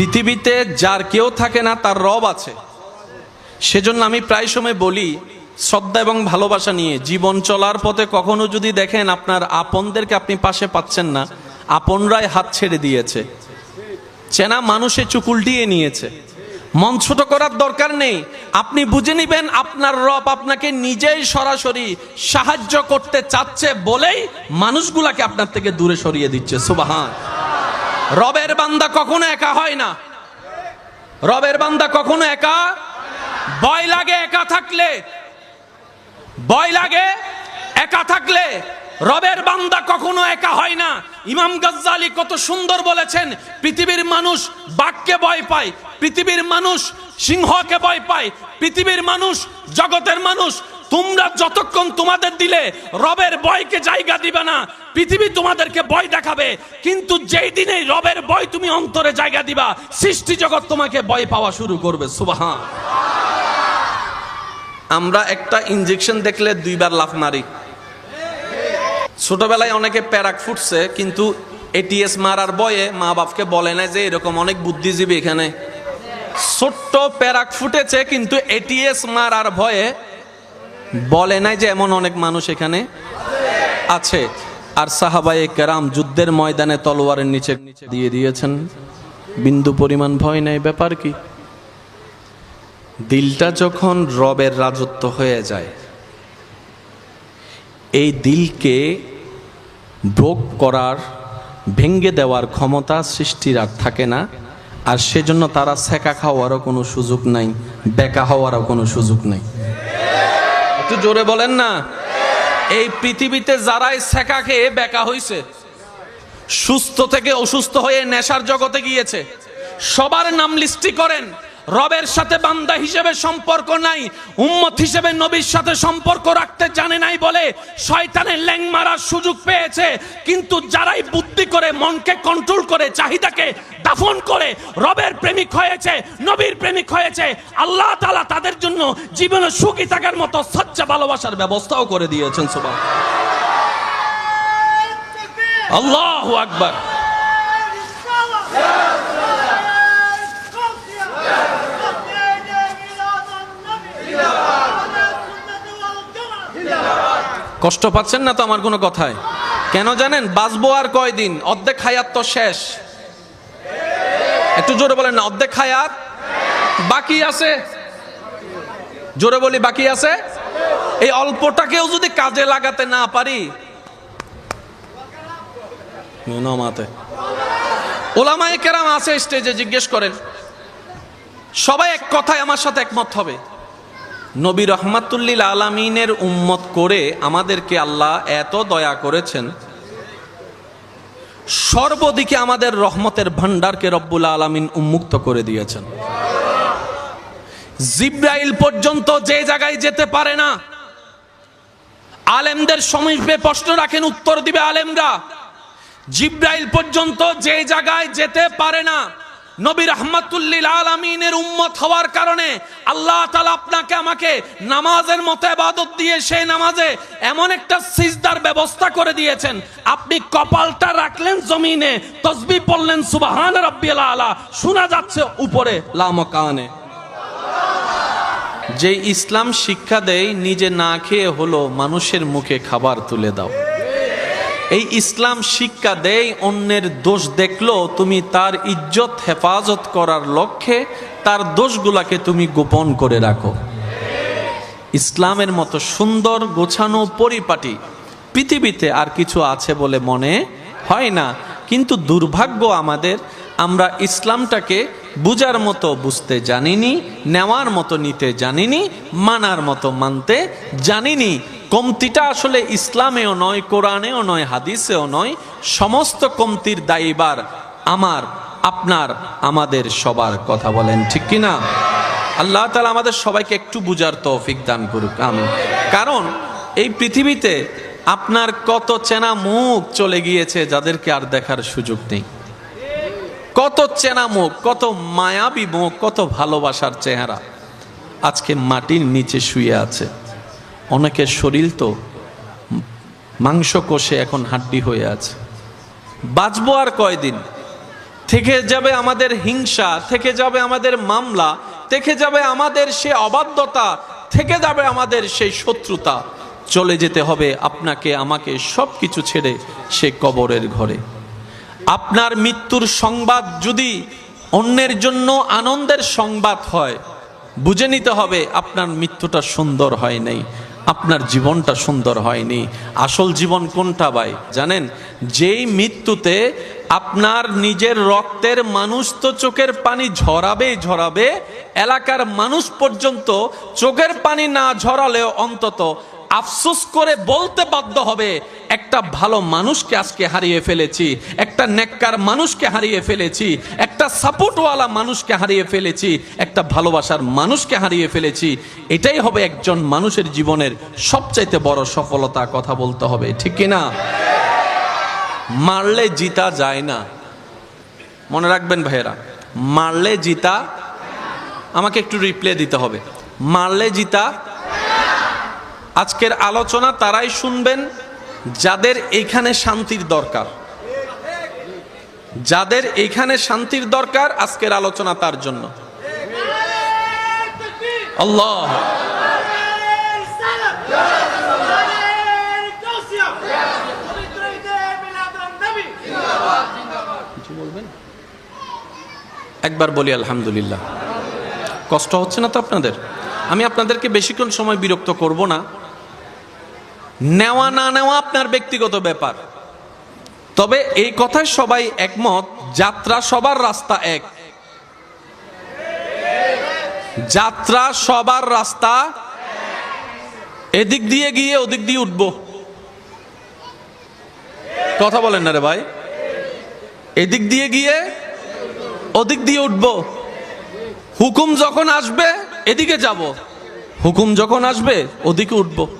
পৃথিবীতে যার কেউ থাকে না, তার রব আছে। সেজন্য আমি প্রায় সময় বলি, শ্রদ্ধা এবং ভালোবাসা নিয়ে। জীবন চলার পথে কখনো যদি দেখেন আপনার আপনদেরকে আপনি পাশে পাচ্ছেন না, আপনরাই হাত ছেড়ে দিয়েছে। চেনা মানুষে চুকুলটিয়ে নিয়েছে। মন ছোট করার দরকার নেই। আপনি বুঝে নিবেন, আপনার রব আপনাকে নিজেই সরাসরি সাহায্য করতে চাচ্ছে বলেই মানুষগুলাকে আপনার থেকে দূরে সরিয়ে দিচ্ছে। সুবাহান। রবের বান্দা কখনো একা হয় না। রবের বান্দা কখনো একা? ভয় লাগে একা থাকলে। ভয় লাগে একা থাকলে। রবের বান্দা কখনো একা হয় না। ইমাম গজ্জালি কত সুন্দর বলেছেন, পৃথিবীর মানুষ বাঘকে ভয় পায়, পৃথিবীর মানুষ সিংহকে ভয় পায়, পৃথিবীর মানুষ জগতের মানুষ তোমরা যতক্ষণ তোমাদের দিলে রবের ভয়কে জায়গা দিবে না, পৃথিবী তোমাদেরকে ভয় দেখাবে, কিন্তু যেই দিনে রবের ভয় তুমি অন্তরে জায়গা দিবা, সৃষ্টি জগৎ তোমাকে ভয় পাওয়া শুরু করবে সুবাহা আমরা একটা ইনজেকশন দেখলে দুইবার লাফ মারি। ছোটবেলায় অনেকে প্যারাক ফুটছে, কিন্তু এটিএস মারার বয়ে মা বাপকে বলে না যে এরকম অনেক বুদ্ধিজীবী এখানে। ছোট্ট প্যারাক ফুটেছে, কিন্তু এটিএস মারার ভয়ে বলে নাই যে এমন অনেক মানুষ এখানে আছে। আর সাহাবায়ে কেরাম যুদ্ধের ময়দানে তলোয়ারের নিচে দিয়ে দিয়েছেন। বিন্দু পরিমাণ ভয় নেই, ব্যাপার কি? দিলটা যখন রবের রাজত্ব হয়ে যায়, এই দিলকে ব্রোক করার, ভেঙ্গে দেওয়ার ক্ষমতা সৃষ্টির আর থাকে না। আর সেজন্য তারা সেকা খাওয়ারও কোনো সুযোগ নাই, বেকা হওয়ারও কোনো সুযোগ নাই। একটু জোরে বলেন না। এই পৃথিবীতে যারাই সেকা খেয়ে বেকা হইছে, সুস্থ থেকে অসুস্থ হয়ে নেশার জগতে গিয়েছে, সবার নাম লিস্টি করেন। রবের সাথে বান্দা হিসেবে সম্পর্ক নাই উম্মত হিসেবে নবীর সাথে সম্পর্ক রাখতে জানে নাই বলে শয়তানের ল্যাং মারার সুযোগ পেয়েছে। কিন্তু যারাই বুদ্ধি করে মনকে কন্ট্রোল করে চাহিদাকে দাফন করে রবের প্রেমিক হয়েছে নবীর প্রেমিক হয়েছে আল্লাহ তালা তাদের জন্য জীবনে সুখী থাকার মতো সচ্চা ভালোবাসার ব্যবস্থাও করে দিয়েছেন সুবহান আল্লাহু আকবার। কষ্ট পাচ্ছেন না তো আমার কোনো কথায়? কেন জানেন? বাঁচবো আর কয়দিন? অর্ধেক হায়াত তো শেষ। একটু জোরে বলেন না, অর্ধেক হায়াত? বাকি আছে? জোরে বলি, বাকি আছে? এই অল্পটাকেও যদি কাজে লাগাতে না পারি ওলামায়ে কেরাম আছে স্টেজে জিজ্ঞেস করেন। সবাই এক কথায় আমার সাথে একমত হবে। নবী রহমাতুল্লিল আলামিনের উম্মত করে আমাদেরকে আল্লাহ এত দয়া করেছেন। সর্বদিকে আমাদের রহমতের ভান্ডারকে রব্বুল আলামিন উন্মুক্ত করে দিয়েছেন। জিব্রাইল পর্যন্ত যে জায়গায় যেতে পারে না, আলেমদের সমীপে প্রশ্ন রাখেন, উত্তর দিবে আলেমরা। জিব্রাইল পর্যন্ত যে জায়গায় যেতে পারে না নবী রহমাতুল্লিল আলমিনের উম্মত হওয়ার কারণে আল্লাহ তালা আপনাকে, আমাকে নামাজের মতো আবাদত দিয়ে সেই নামাজে এমন একটা সিজদার ব্যবস্থা করে দিয়েছেন। আপনি কপালটা রাখলেন জমিনে, তসবি পড়লেন, সুবাহান রব্বিল আলা, শোনা যাচ্ছে উপরে লামকানে যে ইসলাম শিক্ষা দেয়, নিজে না খেয়ে হলো মানুষের মুখে খাবার তুলে দাও। এই ইসলাম শিক্ষা দেয়, অন্যের দোষ দেখল, তুমি তার ইজ্জত, হেফাজত করার লক্ষ্যে তার দোষগুলাকে তুমি গোপন করে রাখো। ইসলামের মতো সুন্দর, গোছানো, পরিপাটি পৃথিবীতে আর কিছু আছে বলে মনে হয় না। কিন্তু দুর্ভাগ্য আমাদের, আমরা ইসলামটাকে বুজার মতো বুঝতে জানিনি, নেওয়ার মতো নিতে জানিনি, মানার মতো মানতে জানিনি। কমতিটা আসলে ইসলামেও নয়, কোরআনেও নয়, হাদিসেও নয়, সমস্ত কমতির দায়ীবার আমার, আপনার, আমাদের সবার কথা বলেন, ঠিক কিনা আল্লাহ তালা আমাদের সবাইকে একটু বুঝার তৌফিক দান করুক আমি কারণ এই পৃথিবীতে আপনার কত চেনা মুখ চলে গিয়েছে যাদেরকে আর দেখার সুযোগ নেই। কত চেনা মুখ, কত মায়াবী মুখ, কত ভালোবাসার চেহারা আজকে মাটির নিচে শুয়ে আছে। অনেকের শরীর তো মাংস কষে এখন হাড্ডি হয়ে আছে। বাঁচবো আর কয়দিন? থেকে যাবে আমাদের হিংসা, থেকে যাবে আমাদের মামলা, থেকে যাবে আমাদের সে অবাধ্যতা, থেকে যাবে আমাদের সেই শত্রুতা। চলে যেতে হবে আপনাকে, আমাকে সব কিছু ছেড়ে সে কবরের ঘরে। আপনার মৃত্যুর সংবাদ যদি অন্যের জন্য আনন্দের সংবাদ হয়, বুঝে নিতে হবে আপনার মৃত্যুটা সুন্দর হয় নাই। আপনার জীবনটা সুন্দর হয়নি। আসল জীবন কোনটা ভাই? জানেন, যেই মৃত্যুতে আপনার নিজের রক্তের মানুষ তো চোখের পানি ঝরাবে ঝরাবে, এলাকার মানুষ পর্যন্ত চোখের পানি না ঝরালেও অন্তত আফসোস করে বলতে বাধ্য হবে, একটা ভালো মানুষকে আজকে হারিয়ে ফেলেছি, একটা নেককার মানুষকে হারিয়ে ফেলেছি, একটা সাপোর্টওয়ালা মানুষকে হারিয়ে ফেলেছি, একটা ভালোবাসার মানুষকে হারিয়ে ফেলেছি। এটাই হবে একজন মানুষের জীবনের সবচাইতে বড় সফলতা কথা বলতে হবে, ঠিক কি না মারলে জিতা যায় না। মনে রাখবেন ভাইয়েরা, মারলে জিতা, আমাকে একটু রিপ্লে দিতে হবে। মারলে জিতা আজকের আলোচনা তারাই শুনবেন যাদের এখানে শান্তির দরকার। যাদের এখানে শান্তির দরকার আজকের আলোচনা তার জন্য। আল্লাহ। একবার বলি আলহামদুলিল্লাহ। কষ্ট হচ্ছে না তো আপনাদের? আমি আপনাদেরকে বেশিক্ষণ সময় বিরক্ত করব না। নেওয়া না নেওয়া আপনার ব্যক্তিগত ব্যাপার। তবে এই কথায় সবাই একমত, যাত্রা সবার রাস্তা এক। যাত্রা সবার রাস্তা এদিক দিয়ে গিয়ে ওদিক দিয়ে উঠবো। কথা বলেন না রে ভাই। এদিক দিয়ে গিয়ে ওদিক দিয়ে উঠবো। হুকুম যখন আসবে, এদিকে যাব। হুকুম যখন আসবে, ওদিকে উঠবো।